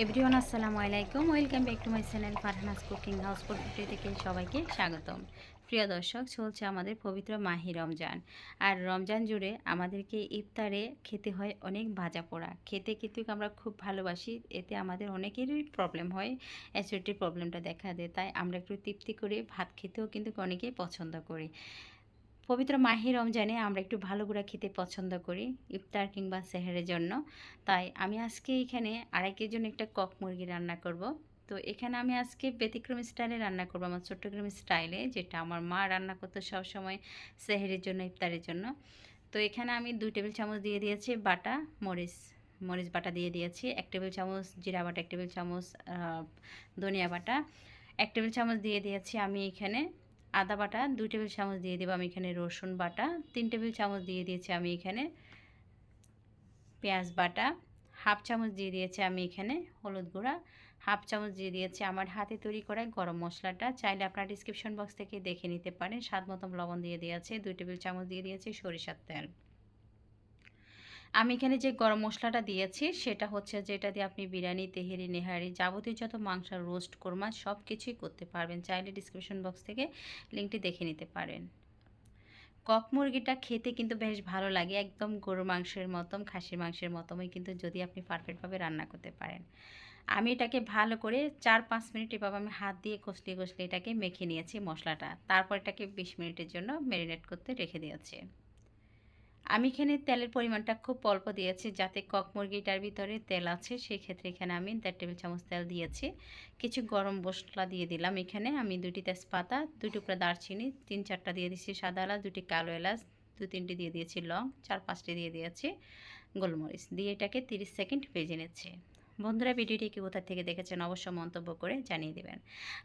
Everyone, আসসালামু আলাইকুম। Welcome back to my channel Farhana's cooking house fifty থেকে সবাইকে স্বাগতম। প্রিয় দর্শক, চলছে আমাদের পবিত্র মাহি রমজান। আর রমজান জুড়ে আমাদেরকে ইফতারে খেতে হয় অনেক ভাজা পোড়া। খেতে কিন্তু আমরা খুব ভালোবাসি, এতে আমাদের অনেকেরই প্রবলেম হয় অ্যাসিডিটির প্রবলেমটা দেখা দেয়। তাই আমরা একটু তৃপ্তি করে ভাত খেতেও কিন্তু অনেকেই পছন্দ করি। পবিত্র মাহি রমজানে আমরা একটু ভালো গুঁড়া খেতে পছন্দ করি, ইফতার কিংবা সেহেরের জন্য। তাই আমি আজকে এখানে আড়াই কেজির জন্য একটা কক মুরগি রান্না করব। তো এখানে আমি আজকে ব্যতিক্রমী স্টাইলে রান্না করব, আমার চট্টগ্রাম স্টাইলে, যেটা আমার মা রান্না করতো সবসময় সেহেরের জন্য, ইফতারের জন্য। তো এখানে আমি দুই টেবিল চামচ দিয়ে দিয়েছি বাটা, মরিচ মরিচ বাটা দিয়ে দিয়েছি, এক টেবিল চামচ জিরা বাটা, এক টেবিল চামচ ধনিয়া বাটা, এক টেবিল চামচ দিয়ে দিয়েছি আমি এখানে আদা বাটা দুই টেবিল চামচ দিয়ে দেবো আমি এখানে রসুন বাটা, তিন টেবিল চামচ দিয়ে দিয়েছি আমি এখানে পেঁয়াজ বাটা, হাফ চামচ দিয়ে দিয়েছি আমি এখানে হলুদ গুঁড়া, হাফ চামচ দিয়ে দিয়েছি আমার হাতে তৈরি করা গরম মশলাটা। চাইলে আপনার ডিসক্রিপশন বক্স থেকে দেখে নিতে পারেন, স্বাদ মতো লবণ দিয়ে দিয়েছে দুই টেবিল চামচ দিয়ে দিয়েছি সরিষার তেল। আমি এখানে যে গরম মশলাটা দিয়েছি, সেটা হচ্ছে যেটা দিয়ে আপনি বিরিয়ানি, তেহেরি, নেহারি যাবতীয় যত মাংস, রোস্ট, কোরমা সব কিছুই করতে পারবেন। চাইলে ডিসক্রিপশন বক্স থেকে লিঙ্কটি দেখে নিতে পারেন। কক মুরগিটা খেতে কিন্তু বেশ ভালো লাগে, একদম গরু মাংসের মতন, খাসির মাংসের মতনই কিন্তু যদি আপনি পারফেক্টভাবে রান্না করতে পারেন। আমি এটাকে ভালো করে চার পাঁচ মিনিট এভাবে আমি হাত দিয়ে কষলে কষলে এটাকে মেখে নিয়েছি মশলাটা। তারপর এটাকে বিশ মিনিটের জন্য ম্যারিনেট করতে রেখে দিয়েছি। আমি এখানে তেলের পরিমাণটা খুব অল্প দিয়েছি যাতে কক মুরগিটার ভিতরে তেল আছে সেই ক্ষেত্রে এখানে আমি দেড় টেবিল চামচ তেল দিয়েছি। কিছু গরম মশলা দিয়ে দিলাম এখানে। আমি দুটি তেজপাতা, দুই টুকরা দারচিনি, তিন চারটা দিয়ে দিয়েছি সাদা এলাচ দুটি কালো এলাচ, দু তিনটি দিয়ে দিয়েছি লং, চার পাঁচটি দিয়ে দিয়েছি গোলমরিচ। দিয়ে এটাকে তিরিশ সেকেন্ড ভেজে নিচ্ছে। বন্ধুরা ভিডিওটি কি কোথা থেকে দেখেছেন অবশ্য মন্তব্য করে জানিয়ে দেবেন।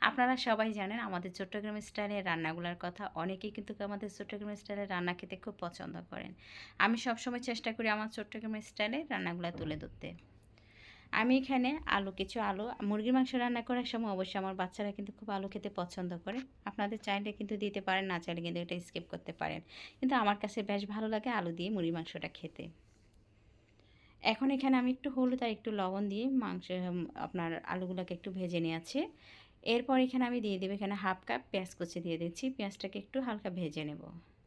আপনারা সবাই জানেন আমাদের চট্টগ্রাম স্টাইলের রান্নাগুলোর কথা অনেকেই কিন্তু আমাদের চট্টগ্রাম স্টাইলের রান্না খেতে খুব পছন্দ করেন। আমি সবসময় চেষ্টা করি আমার চট্টগ্রাম স্টাইলে রান্নাগুলো তুলে ধরতে। আমি এখানে আলু, কিছু আলু, মুরগির মাংস রান্না করার সময় অবশ্যই আমার বাচ্চারা কিন্তু খুব আলু খেতে পছন্দ করে। আপনাদের চাইলে কিন্তু দিতে পারেন, না চাইলে কিন্তু এটা স্কিপ করতে পারেন। কিন্তু আমার কাছে বেশ ভালো লাগে আলু দিয়ে মুরগির মাংসটা খেতে। এখন এখানে আমি একটু হলুদ আর একটু লবণ দিয়ে মাংস আপনার আলুগুলোকে একটু ভেজে নিয়েছি। এরপর এখানে আমি দিয়ে দেবো এখানে হাফ কাপ পেঁয়াজ কুচি দিয়ে দিচ্ছি। পেঁয়াজটাকে একটু হালকা ভেজে নেব।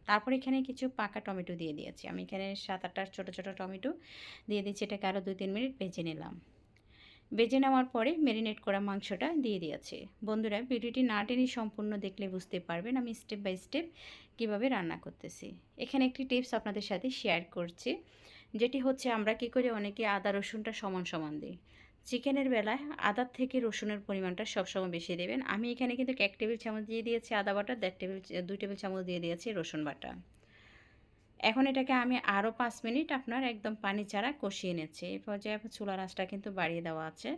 তারপর এখানে কিছু পাকা টমেটো দিয়ে দিয়েছি। আমি এখানে সাত আটটা ছোটো ছোটো টমেটো দিয়ে দিচ্ছি। এটাকে আরও দুই তিন মিনিট ভেজে নিলাম। ভেজে নেওয়ার পরে ম্যারিনেট করা মাংসটা দিয়ে দিয়েছে। বন্ধুরা, ভিডিওটি না টেনে সম্পূর্ণ দেখলে বুঝতে পারবেন আমি স্টেপ বাই স্টেপ কীভাবে রান্না করতেছি। এখানে একটি টিপস আপনাদের সাথে শেয়ার করছি। যেটি হচ্ছে আমরা কী করি? অনেকে আদা, রসুনটা সমান সমান দিই। চিকেনের বেলায় আদার থেকে রসুনের পরিমাণটা সবসময় বেশি দেবেন। আমি এখানে কিন্তু এক টেবিল চামচ দিয়ে দিয়েছি আদা বাটা, দেড় টেবিল দুই টেবিল চামচ দিয়ে দিয়েছি রসুন বাটা। এখন এটাকে আমি আরও পাঁচ মিনিট আপনার একদম পানি চারা কষিয়ে নিচ্ছি। এই পর্যায়ে চুলার আঁচটা কিন্তু বাড়িয়ে দেওয়া আছে।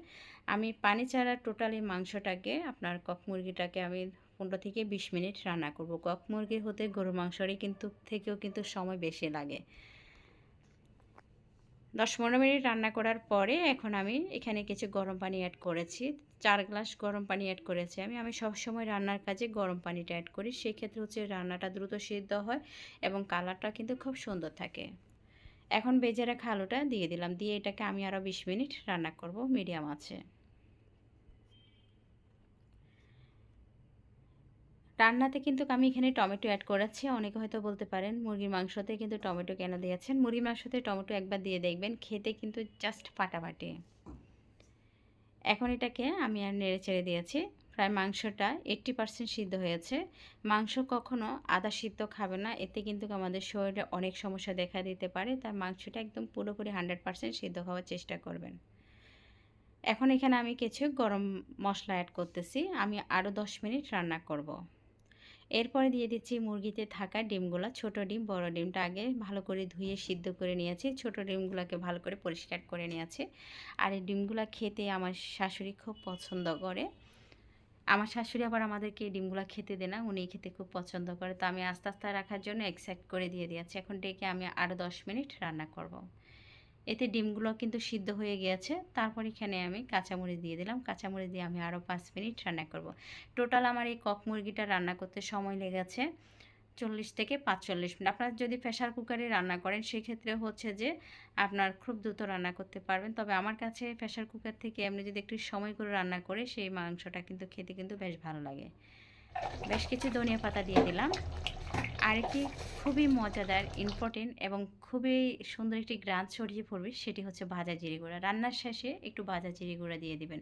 আমি পানি চারা টোটালি মাংসটাকে, আপনার কক মুরগিটাকে আমি পনেরো থেকে বিশ মিনিট রান্না করব। কক মুরগি হতে গরু মাংসরই কিন্তু, থেকেও কিন্তু সময় বেশি লাগে। দশ পনেরো মিনিট রান্না করার পরে এখন আমি এখানে কিছু গরম পানি অ্যাড করেছি। চার গ্লাস গরম পানি অ্যাড করেছি আমি। আমি সবসময় রান্নার কাজে গরম পানিটা অ্যাড করি। সেক্ষেত্রে হচ্ছে রান্নাটা দ্রুত সিদ্ধ হয় এবং কালারটা কিন্তু খুব সুন্দর থাকে। এখন বেজে রাখা আলুটা দিয়ে দিলাম। দিয়ে এটাকে আমি আরও বিশ মিনিট রান্না করব মিডিয়াম আছে রান্নাতে কিন্তু আমি এখানে টমেটো অ্যাড করাচ্ছি। অনেকে হয়তো বলতে পারেন মুরগির মাংসতে কিন্তু টমেটো কেন দিয়েছেন? মুরগির মাংসতে টমেটো একবার দিয়ে দেখবেন, খেতে কিন্তু জাস্ট ফাটাফাটি। এখন এটাকে আমি আর নেড়ে চেড়ে দিয়েছি। প্রায় মাংসটা এইট্টি পারসেন্ট সিদ্ধ হয়েছে। মাংস কখনো আদা সিদ্ধ খাবে না। এতে কিন্তু আমাদের শরীরে অনেক সমস্যা দেখা দিতে পারে। তাই মাংসটা একদম পুরোপুরি হান্ড্রেড পারসেন্ট সিদ্ধ হওয়ার চেষ্টা করবেন। এখন এখানে আমি কিছু গরম মশলা অ্যাড করতেছি। আমি আরও দশ মিনিট রান্না করব। এরপরে দিয়ে দিচ্ছি মুরগিতে থাকা ডিমগুলো, ছোট ডিম, বড় ডিমটা আগে ভালো করে ধুয়ে সিদ্ধ করে নিয়েছি। ছোট ডিমগুলোকে ভালো করে পরিষ্কার করে নিয়েছি। আর এই ডিমগুলো খেতে আমার শাশুড়ি খুব পছন্দ করে। আমার শাশুড়ি আবার আমাদেরকে ডিমগুলো খেতে দেয় না উনি খেতে খুব পছন্দ করে। তো আমি আস্তে আস্তে রাখার জন্য এক্সাক্ট করে দিয়ে দিয়েছি। এখন ডেকে আমি আরও দশ মিনিট রান্না করব। এতে ডিমগুলো কিন্তু সিদ্ধ হয়ে গিয়েছে। তারপর এখানে আমি কাঁচামরিচ দিয়ে দিলাম। কাঁচামরিচ দিয়ে আমি আরও পাঁচ মিনিট রান্না করব। টোটাল আমার এই কক মুরগিটা রান্না করতে সময় লেগেছে চল্লিশ থেকে পাঁচচল্লিশ মিনিট। আপনারা যদি প্রেশার কুকারে রান্না করেন, সেক্ষেত্রে হচ্ছে যে আপনার খুব দ্রুত রান্না করতে পারবেন। তবে আমার কাছে প্রেশার কুকার থেকে এমনি যদি একটু সময় করে রান্না করে, সেই মাংসটা কিন্তু খেতে কিন্তু বেশ ভালো লাগে। বেশ কিছু ধনিয়া পাতা দিয়ে দিলাম। আর একটি খুবই মজাদার ইম্পর্টেন্ট এবং খুবই সুন্দর একটি গ্রান ছড়িয়ে পড়বে সেটি হচ্ছে ভাজা জিরে গুঁড়া। রান্নার শেষে একটু ভাজা জিরে গুঁড়া দিয়ে দিবেন।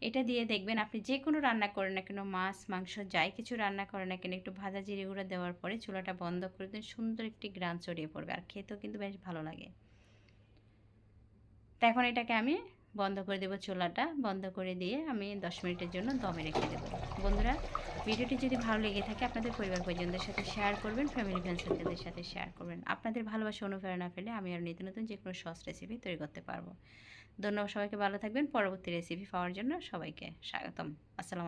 এটা দিয়ে দেখবেন আপনি যে কোনো রান্না করেন না কেন, মাছ, মাংস, যাই কিছু রান্না করেন না কেন, একটু ভাজা জিরে গুঁড়া দেওয়ার পরে চুলাটা বন্ধ করে দিন সুন্দর একটি গ্রান ছড়িয়ে পড়বে আর খেতেও কিন্তু বেশ ভালো লাগে। তো এখন এটাকে আমি বন্ধ করে দেবো চুলাটা। বন্ধ করে দিয়ে আমি দশ মিনিটের জন্য দমে রেখে দেবো। বন্ধুরা ভিডিওটি যদি ভালো লেগে থাকে, আপনাদের পরিবার পরিজনদের সাথে শেয়ার করবেন ফ্যামিলি ফ্রেন্ডসদের সাথে শেয়ার করবেন। আপনাদের ভালোবাসা অনুপ্রেরণা পেলে আমি আর নিত্য নতুন যে কোনো সস রেসিপি তৈরি করতে পারব। ধন্যবাদ সবাইকে, ভালো থাকবেন। পরবর্তী রেসিপি পাওয়ার জন্য সবাইকে স্বাগতম। আসসালাম